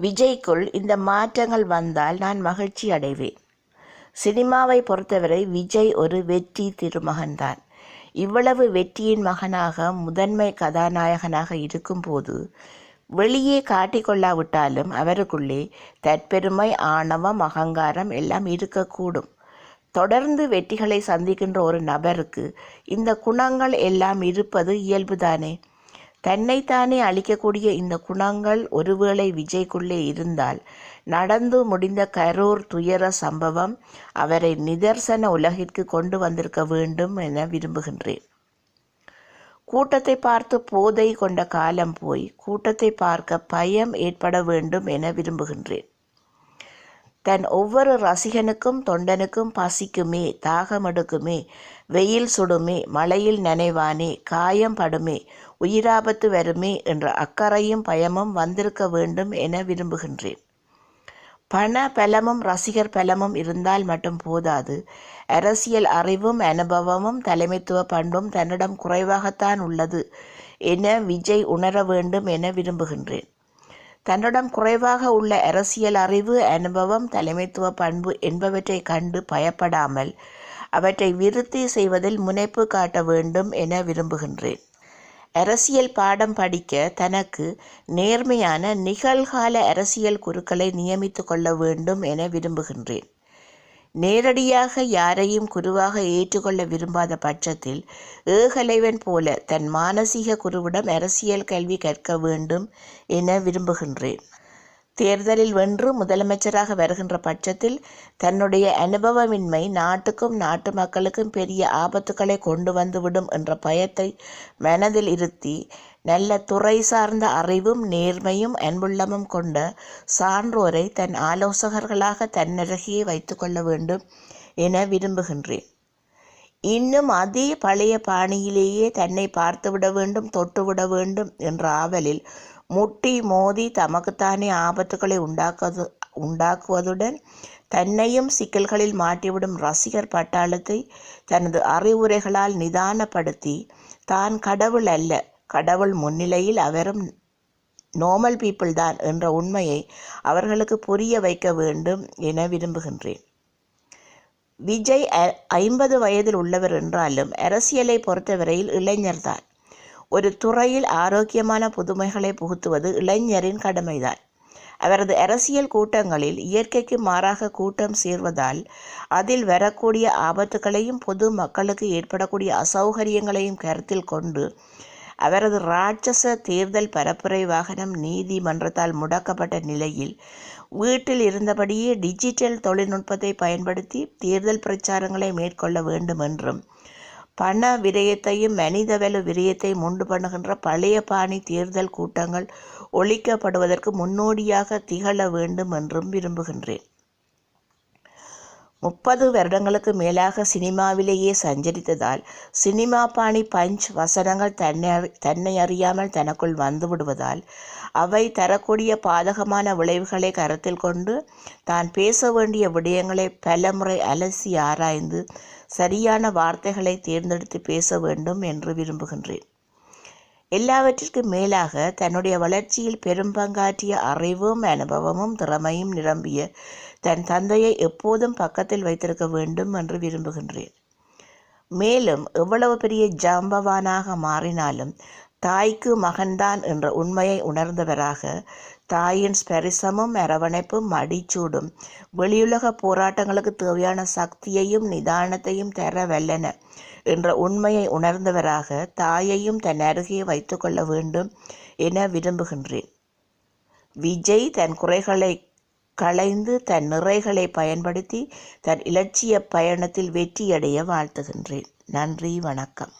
விஜய்க்குள் இந்த மாற்றங்கள் வந்தால் நான் மகிழ்ச்சி அடைவேன். சினிமாவை பொறுத்தவரை விஜய் ஒரு வெற்றி திருமகன்தான் இவ்வளவு வெற்றியின் மகனாக முதன்மை கதாநாயகனாக இருக்கும்போது வெளியே காட்டிக்கொள்ளாவிட்டாலும் அவருக்குள்ளே தற்பெருமை ஆணவம் அகங்காரம் எல்லாம் இருக்கக்கூடும். தொடர்ந்து வெற்றிகளை சந்திக்கின்ற ஒரு நபருக்கு இந்த குணங்கள் எல்லாம் இருப்பது இயல்புதானே? தன்னைத்தானே அழிக்கக்கூடிய இந்த குணங்கள் ஒருவேளை விஜய்க்குள்ளே இருந்தால் நடந்து முடிந்த கரூர் துயர சம்பவம் அவரை நிதர்சன உலகிற்கு கொண்டு வந்திருக்க வேண்டும் என விரும்புகின்றேன். கூட்டத்தை பார்த்து போதை கொண்ட காலம் போய் கூட்டத்தை பார்க்க பயம் ஏற்பட வேண்டும் என விரும்புகின்றேன். தன் ஒவ்வொரு ரசிகனுக்கும் தொண்டனுக்கும் பசிக்குமே தாகமெடுக்குமே வெயில் சுடுமே மழையில் நனைவானே காயம் படுமே உயிராபத்து வருமே என்ற அக்கறையும் பயமும் வந்திருக்க வேண்டும் என விரும்புகின்றேன். பண பலமும் ரசிகர் பலமும் இருந்தால் மட்டும் போதாது. அரசியல் அறிவும் அனுபவமும் தலைமைத்துவ பண்பும் தன்னிடம் குறைவாகத்தான் உள்ளது என விஜய் உணர வேண்டும் என விரும்புகின்றேன். தன்னிடம் குறைவாக உள்ள அரசியல் அறிவு அனுபவம் தலைமைத்துவ பண்பு என்பவற்றை கண்டு பயப்படாமல் அவற்றை விருத்தி செய்வதில் முனைப்பு காட்ட வேண்டும் என விரும்புகின்றேன். அரசியல் பாடம் படிக்க தனக்கு நேர்மையான நிகழ்கால அரசியல் குருக்களை நியமித்து கொள்ள வேண்டும் என விரும்புகின்றேன். நேரடியாக யாரையும் குருவாக ஏற்றுக்கொள்ள விரும்பாத பட்சத்தில் ஏகலைவன் போல தன் மானசீக குருவிடம் அரசியல் கல்வி கற்க வேண்டும் என விரும்புகின்றேன். தேர்தலில் வென்று முதலமைச்சராக வருகின்ற பட்சத்தில் தன்னுடைய அனுபவமின்மை நாட்டுக்கும் நாட்டு மக்களுக்கும் பெரிய ஆபத்துக்களை கொண்டு வந்துவிடும் என்ற பயத்தை மனதில் இருத்தி நல்ல துறை சார்ந்த அறிவும் நேர்மையும் அன்புள்ளமும் கொண்ட சான்றோரை தன் ஆலோசகர்களாக தன்னருகே வைத்துக்கொள்ள வேண்டும் என விரும்புகின்றேன். இன்னும் அதே பழைய பாணியிலேயே தன்னை பார்த்துவிட வேண்டும் தொட்டுவிட வேண்டும் என்ற ஆவலில் முட்டி மோதி தமக்குத்தானே ஆபத்துக்களை உண்டாக்குவது உண்டாக்குவதுடன் தன்னையும் சிக்கல்களில் மாட்டிவிடும் ரசிகர் பட்டாளத்தை தனது அறிவுரைகளால் நிதானப்படுத்தி தான் கடவுள் அல்ல கடவுள் முன்னிலையில் அவரும் நோமல் பீப்புள் தான் என்ற உண்மையை அவர்களுக்கு புரிய வைக்க வேண்டும் என விரும்புகின்றேன். விஜய் ஐம்பது வயதில் உள்ளவர் என்றாலும் அரசியலை பொறுத்தவரையில் இளைஞர்தான் ஒரு துறையில் ஆரோக்கியமான புதுமைகளை புகுத்துவது இளைஞரின் கடமைதான். அவரது அரசியல் கூட்டங்களில் இயற்கைக்கு மாறாக கூட்டம் சேர்வதால் அதில் வரக்கூடிய ஆபத்துகளையும் பொது மக்களுக்கு ஏற்படக்கூடிய அசௌகரியங்களையும் கருத்தில் கொண்டு அவரது ராட்சச தேர்தல் பரப்புரை வாகனம் நீதிமன்றத்தால் முடக்கப்பட்ட நிலையில் வீட்டில் இருந்தபடியே டிஜிட்டல் தொழில்நுட்பத்தை பயன்படுத்தி தேர்தல் பிரச்சாரங்களை மேற்கொள்ள வேண்டும் என்றும் பண விரயத்தையும் மனிதவள விரயத்தையும் உண்டு பண்ணுகின்ற பழைய பாணி தேர்தல் கூட்டங்கள் ஒழிக்கப்படுவதற்கு முன்னோடியாக திகழ வேண்டும் என்றும் விரும்புகின்றேன். முப்பது வருடங்களுக்கு மேலாக சினிமாவிலேயே சஞ்சரித்ததால் சினிமா பாணி பஞ்ச் வசனங்கள் தன்னை தன்னை அறியாமல் தனக்குள் வந்து விடுவதால் அவை தரக்கூடிய பாதகமான விளைவுகளை கருத்தில் கொண்டு தான் பேச வேண்டிய விடயங்களை பலமுறை அலசி ஆராய்ந்து சரியான வார்த்தைகளை தேர்ந்தெடுத்து பேச வேண்டும் என்று விரும்புகின்றேன். எல்லாவற்றிற்கும் மேலாக தன்னுடைய வளர்ச்சியில் பெரும்பங்காற்றிய அறிவும் அனுபவமும் திறமையும் நிரம்பிய தன் தந்தையை எப்போதும் பக்கத்தில் வைத்திருக்க வேண்டும் என்று விரும்புகின்றேன். மேலும் எவ்வளவு பெரிய ஜாம்பவானாக மாறினாலும் தாய்க்கு மகன்தான் என்ற உண்மையை உணர்ந்தவராக தாயின் ஸ்பரிசமும் அரவணைப்பும் மடிச்சூடும். வெளியுலக போராட்டங்களுக்கு தேவையான சக்தியையும் நிதானத்தையும் தர வல்லன என்ற உண்மையை உணர்ந்தவராக தாயையும் தன் அருகே வைத்துக்கொள்ள வேண்டும் என விரும்புகின்றேன். விஜய் தன் குறைகளை களைந்து தன் நிறைகளை பயன்படுத்தி தன் இலட்சிய பயணத்தில் வெற்றியடைய வாழ்த்துகின்றேன். நன்றி வணக்கம்.